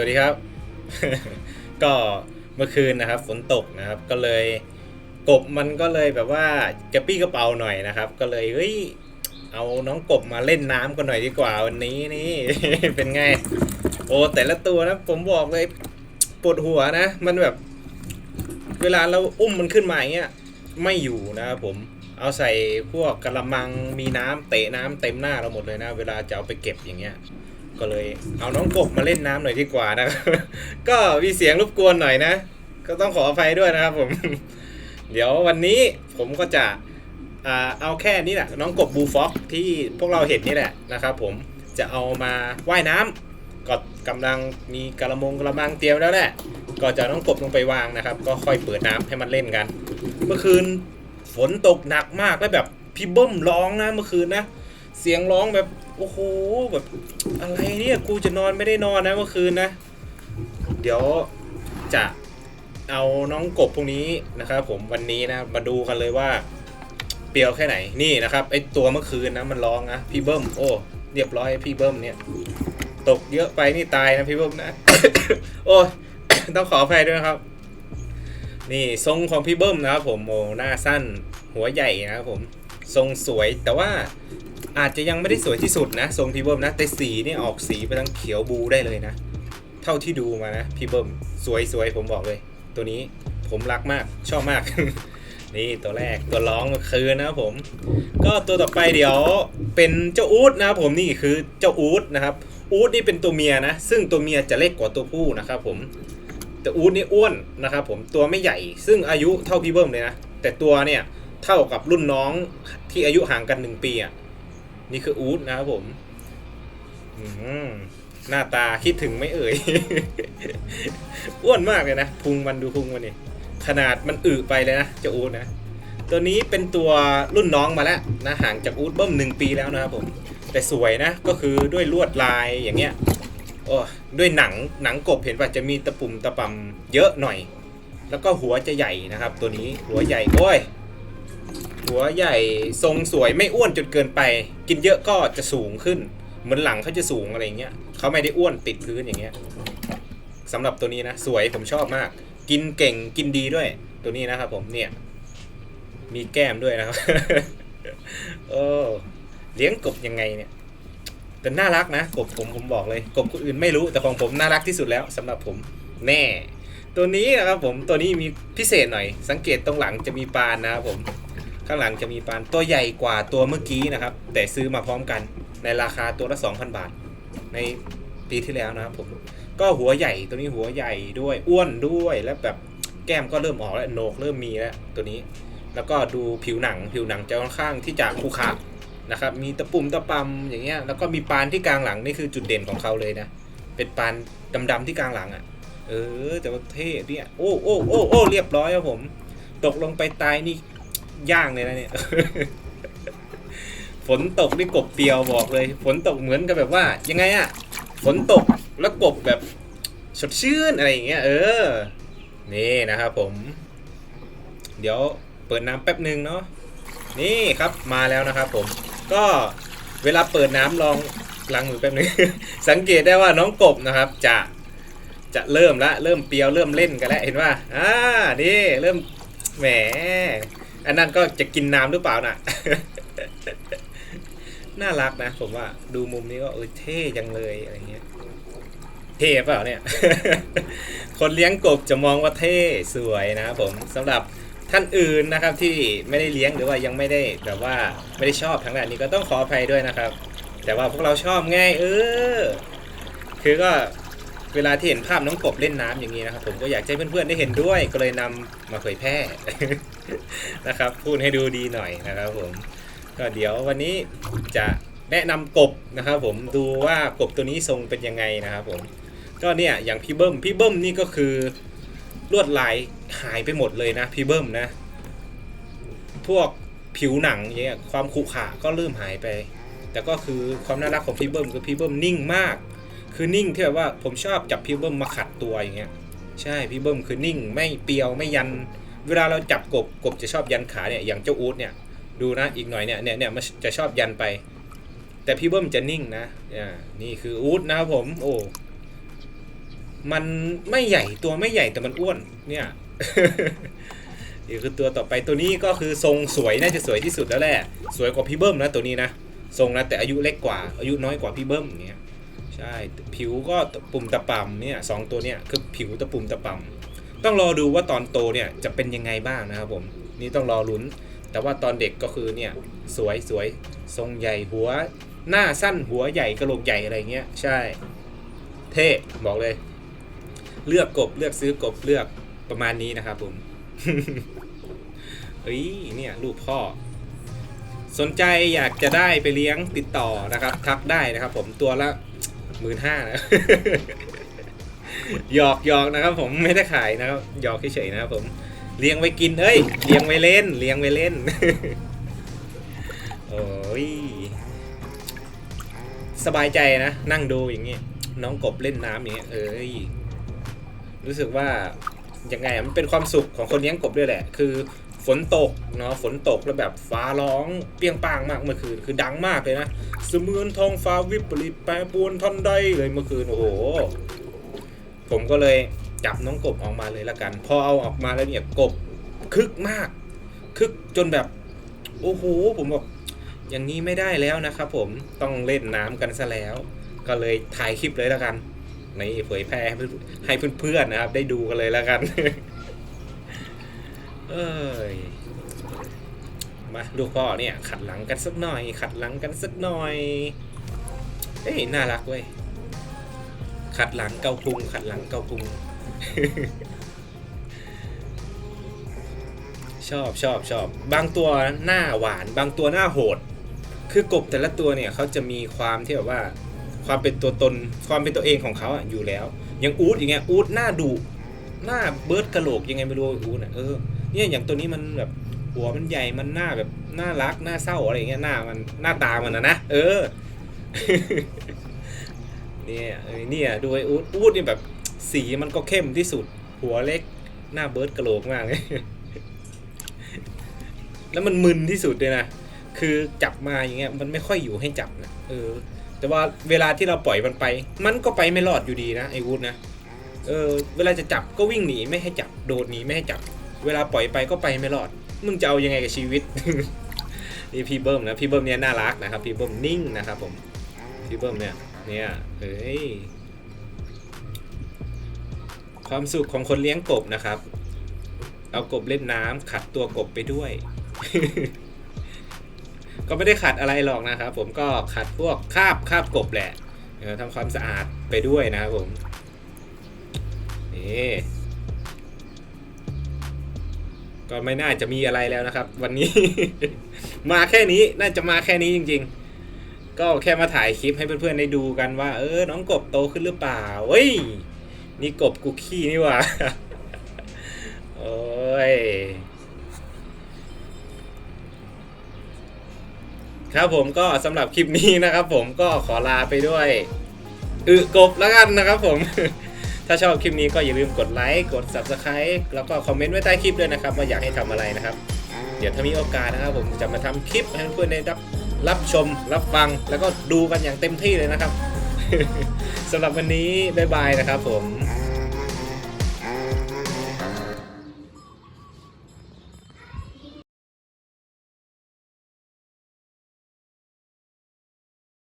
สวัสดีครับ ก็เมื่อคืนนะครับ ฝนตกนะครับ ก็เลยกบมันก็เลยแบบว่ากระปี้กระเป๋าหน่อยนะครับ ก็เลยเฮ้ยเอาน้องกบมาเล่นน้ำกันหน่อยดีกว่าวันนี้นี่ เป็นไง โอ้แต่ละตัวนะ ผมบอกเลยปวดหัวนะ มันแบบ เวลาเราอุ้มมันขึ้นมาอย่างเงี้ยไม่อยู่นะครับผมเอาใส่พวกกระมังมีน้ำเตะน้ำเต็มหน้าเราหมดเลยนะ เวลาจะเอาไปเก็บอย่างเงี้ย ก็เลย เอาน้องกบมาเล่นน้ำหน่อยดีกว่านะครับก็มีเสียงรบกวนหน่อยนะ ก็ต้องขออภัยด้วยนะครับผม เดี๋ยววันนี้ผมก็จะเอาแค่นี้แหละน้องกบบูฟ็อกที่พวกเราเห็นนี่แหละนะครับ ผมจะเอามาว่ายน้ำก็กำลังมีกระมงกระมังเตรียมแล้วแหละก็จะน้องกบลงไปวางนะครับ ก็ค่อยเปิดน้ำให้มันเล่นกัน เมื่อคืนฝนตกหนักมากแล้วแบบพี่เบิ้มร้องนะเมื่อคืนนะ เสียงร้องแบบโอ้โหแบบอะไรเนี่ยกูจะนอนไม่ได้นอนนะเมื่อคืนนะ เดี๋ยวจะเอาน้องกบพวกนี้นะครับผมวันนี้นะมาดูกันเลยว่าเปรียวแค่ไหนนี่นะครับไอตัวเมื่อคืนนะมันร้องนะพี่เบิ้มโอ้เรียบร้อยพี่เบิ้มเนี่ยตกเยอะไปนี่ตายนะพี่เบิ้มนะ โอ้ต้องขออภัยด้วยนะครับ นี่ทรงของพี่เบิ้มนะครับผมโอ้หน้าสั้นหัวใหญ่นะครับผมทรงสวยแต่ว่า อาจจะยังไม่ได้สวยที่สุดนะ ทรงพี่เบิ้มนะ แต่สีนี่ออกสีไปทั้งเขียวบูได้เลยนะ เท่าที่ดูมานะพี่เบิ้มสวยสวยผมบอกเลย ตัวนี้ผมรักมากชอบมาก นี่ตัวแรกตัวร้องเมื่อนะครับผม ก็ตัวต่อไปเดี๋ยวเป็นเจ้าอูดนะครับผมนี่คือเจ้าอูดนะครับอูดนี่เป็นตัวเมียนะ ซึ่งตัวเมียจะเล็กกว่าตัวผู้นะครับผมแต่อูดนี่อ้วนนะครับผมตัวไม่ใหญ่ ซึ่งอายุเท่าพี่เบิ้มเลยนะแต่ตัวเนี่ยเท่ากับรุ่นน้องที่อายุห่างกันหนึ่งปีอะ นี่คืออูดนะครับผมหน้าตาคิดถึงไม่เอ่ย อ้วนมากเลยนะ พุงมันดูพุงมันนี่ขนาดมันอึไปเลยนะเจ้าอูดนะ ตัวนี้เป็นตัวรุ่นน้องมาแล้วนะห่างจากอูดเบิ้มหนึ่งปีแล้วนะครับผม แต่สวยนะ ก็คือด้วยลวดลายอย่างเงี้ยโอ้ด้วยหนังหนังกบเห็นว่าจะมีตะปุ่มตะปำเยอะหน่อย แล้วก็หัวจะใหญ่นะครับ ตัวนี้หัวใหญ่โอ้ย หัวใหญ่ทรงสวยไม่อ้วนจนเกินไป กินเยอะก็จะสูงขึ้น เหมือนหลังเขาจะสูงอะไรเงี้ยเขาไม่ได้อ้วนติดพื้นอย่างเงี้ยสำหรับตัวนี้นะสวยผมชอบมาก กินเก่งกินดีด้วย ตัวนี้นะครับผมเนี่ย มีแก้มด้วยนะครับโอ้เลี้ยงกบยังไงเนี่ยแต่น่ารักนะกบผมผมบอกเลยกบคนอื่นไม่รู้แต่ของผมน่ารักที่สุดแล้วสำหรับผมแน่ ตัวนี้นะครับผมตัวนี้มีพิเศษหน่อย สังเกตตรงหลังจะมีปานนะครับผม ข้างหลังจะมีปานตัวใหญ่กว่าตัวเมื่อกี้นะครับ แต่ซื้อมาพร้อมกันในราคาตัวละ 2,000 บาท ในปีที่แล้วนะครับผมก็หัวใหญ่ตัวนี้หัวใหญ่ด้วยอ้วนด้วยแล้วแบบแก้มก็เริ่มออกแล้วโหนกเริ่มมีแล้วตัวนี้ แล้วก็ดูผิวหนังผิวหนังจะค่อนข้างที่จะคูขระนะครับมีตะปุ่มตะปำอย่างเงี้ยแล้วก็มีปานที่กลางหลังนี่คือจุดเด่นของเขาเลยนะเป็นปานดำๆที่กลางหลังอะ่ะเออแต่ว่าเท่เนี่ยโอ้โอ้โอ้โอ้เรียบร้อยครับผม ตกลงไปตายนี่ ย่างเลยนะเนี่ย ฝนตกนี่กบเปียวบอกเลย ฝนตกเหมือนกับแบบว่า ยังไงอะฝนตกแล้วกบแบบสดชื่นอะไรอย่างเงี้ยเออ นี่นะครับผม เดี๋ยวเปิดน้ำแป๊บหนึ่งเนาะนี่ครับมาแล้วนะครับผม ก็เวลาเปิดน้ำลองล้างมือแป๊บหนึง สังเกตได้ว่าน้องกบนะครับ จะจะเริ่มละเริ่มเปียวเริ่มเล่นกันแล้วเห็นว่าอ่านี่เริ่มแหม อันนั้นก็จะกินน้ำหรือเปล่าน่ะ น่ารักนะผมว่าดูมุมนี้ก็เออเท่จังเลยอะไรเงี้ย เท่เปล่าเนี่ย คนเลี้ยงกบจะมองว่าเท่สวยนะผมสำหรับท่านอื่นนะครับที่ไม่ได้เลี้ยงหรือว่ายังไม่ได้แบบว่าไม่ได้ชอบทางด้านนี้ก็ต้องขออภัยด้วยนะครับ แต่ว่าพวกเราชอบไง่ายเออคือก็เวลาที่เห็นภาพน้องกบเล่นน้ำอย่างนี้นะครับผมก็อยากให้เพื่อนๆได้เห็นด้วยก็เลยนำมาเผยแพร่ นะครับ พูดให้ดูดีหน่อยนะครับผมก็เดี๋ยววันนี้จะแนะนำกบนะครับ ผมดูว่ากบตัวนี้ทรงเป็นยังไงนะครับผมก็เนี่ยอย่างพี่เบิ้มพี่เบิ้มนี่ก็คือลวดลายหายไปหมดเลยนะพี่เบิ้มนะ พวกผิวหนังอย่างเงี้ยความขรุขระก็เริ่มหายไป แต่ก็คือความน่ารักของพี่เบิ้มคือพี่เบิ้มนิ่งมาก คือนิ่งที่แบบว่าผมชอบจับพี่เบิ้มมาขัดตัวอย่างเงี้ยใช่พี่เบิ้มคือนิ่งไม่เปรียวไม่ยัน เวลาเราจับกบกบจะชอบยันขาเนี่ยอย่างเจ้าอูดเนี่ยดูนะอีกหน่อยเนี่ยเนี่ยเนี่ยมันจะชอบยันไป แต่พี่เบิ้มจะนิ่งนะอ่านี่คืออูดนะครับผมโอ้มันไม่ใหญ่ตัวไม่ใหญ่แต่มันอ้วนเนี่ยนี่คือตัวต่อไปตัวนี้ก็คือทรงสวยน่าจะสวยที่สุดแล้วแหละสวยกว่าพี่เบิ้มนะตัวนี้นะทรงนะแต่อายุเล็กกว่า อายุน้อยกว่าพี่เบิ้มเนี่ยใช่ผิวก็ปุ่มตะป่ำเนี่ยสองตัวเนี่ยคือผิวตะปุ่มตะป่ำ ต้องรอดูว่าตอนโตเนี่ยจะเป็นยังไงบ้างนะครับผมนี่ต้องรอลุ้น แต่ว่าตอนเด็กก็คือเนี่ยสวยสวยทรงใหญ่หัว หน้าสั้นหัวใหญ่กระโหลกใหญ่อะไรเงี้ยใช่ เท่บอกเลย เลือกกบเลือกซื้อกบเลือกประมาณนี้นะครับผมเฮ้ยเนี่ยลูกพ่อ สนใจอยากจะได้ไปเลี้ยงติดต่อนะครับ ทักได้นะครับผมตัวละหมื่นห้านะ หยอกหยอกนะครับ ผมไม่ได้ขายนะครับหยอกเฉยๆนะครับผมเลี้ยงไว้กินเอ้ยเลี้ยงไว้เล่น เลี้ยงไว้เล่น โอ้ยสบายใจนะนั่งดูอย่างเงี้ยน้องกบเล่นน้ำอย่างเงี้ยเอ้ยรู้สึกว่ายังไงมันเป็นความสุขของคนเลี้ยงกบด้วยแหละ คือฝนตกเนาะฝนตกแล้วแบบฟ้าร้องเปรี้ยงปางมากเมื่อคืนคือดังมากเลยนะเสมือนทองฟ้าวิปริตแปรปรวนทันใดเลยเมื่อคืนโอ้โห ผมก็เลยจับน้องกบออกมาเลยละกัน พอเอาออกมาแล้วเนี่ยกบคึกมาก คึกจนแบบ โอ้โหผมบอกอย่างนี้ไม่ได้แล้วนะครับผมต้องเล่นน้ำกันซะแล้ว ก็เลยถ่ายคลิปเลยละกันในเผยแพร่ให้เพื่อนให้เพื่อนๆนะครับ ได้ดูกันเลยละกัน เอ้ยมาลูกพ่อเนี่ย ขัดหลังกันสักหน่อย ขัดหลังกันสักหน่อย เอ้ยน่ารักเว้ย ขัดหลังเกาพุงขัดหลังเกาพุง ชอบชอบชอบ บางตัวหน้าหวาน บางตัวหน้าโหด คือกบแต่ละตัวเนี่ยเขาจะมีความที่แบบว่า ความเป็นตัวตนความเป็นตัวเองของเขาอะอยู่แล้ว อย่างอูดอย่างเงี้ยอูดหน้าดุหน้าเบิร์ดกะโหลกยังไงไม่รู้อูดอะเออเนี่ยอย่างตัวนี้มันแบบหัวมันใหญ่มันหน้าแบบน่ารักหน้าเศร้าอะไรอย่างเงี้ยหน้ามันหน้าตามันนะนะเออ เนี่ยเออเนี่ยดูไอ้อูดอูดนี่แบบสีมันก็เข้มที่สุด หัวเล็กหน้าเบิร์ดกะโหลกมากเลยแล้วมันมึนที่สุดเลยนะคือจับมาอย่างเงี้ยมันไม่ค่อยอยู่ให้จับนะเออ แต่ว่าเวลาที่เราปล่อยมันไป มันก็ไปไม่รอดอยู่ดีนะไอ้วูดนะเออเวลาจะจับก็วิ่งหนีไม่ให้จับโดดหนีไม่ให้จับ เวลาปล่อยไปก็ไปไม่รอด มึงจะเอายังไงกับชีวิตนี่พี่เบิ้มนะพี่เบิ้มเนี่ยน่ารักนะครับพี่เบิ้มนิ่งนะครับผมพี่เบิ้มเนี่ย เนี่ยเฮ้ย ความสุขของคนเลี้ยงกบนะครับ เอากบเล่นน้ำขัดตัวกบไปด้วย ก็ไม่ได้ขัดอะไรหรอกนะครับ ผมก็ขัดพวกคราบคราบกบแหละทำความสะอาดไปด้วยนะครับผมนี่ก็ไม่น่าจะมีอะไรแล้วนะครับ วันนี้ มาแค่นี้น่าจะมาแค่นี้จริง ๆ ก็แค่มาถ่ายคลิปให้เพื่อนๆได้ดูกันว่า เออ น้องกบโตขึ้นหรือเปล่าเฮ้ย นี่กบกุกขี้นี่หว่า โอ้ย ครับผมก็สำหรับคลิปนี้นะครับผมก็ขอลาไปด้วยอึกบแล้วกันนะครับผม ถ้าชอบคลิปนี้ก็อย่าลืมกดไลค์กด subscribe แล้วก็คอมเมนต์ไว้ใต้คลิปด้วยนะครับว่าอยากให้ทำอะไรนะครับ เดี๋ยวถ้ามีโอกาสนะครับผมจะมาทำคลิปให้เพื่อนๆได้รับ รับชมรับฟังแล้วก็ดูกันอย่างเต็มที่เลยนะครับสำหรับวันนี้บ๊ายบายนะครับผม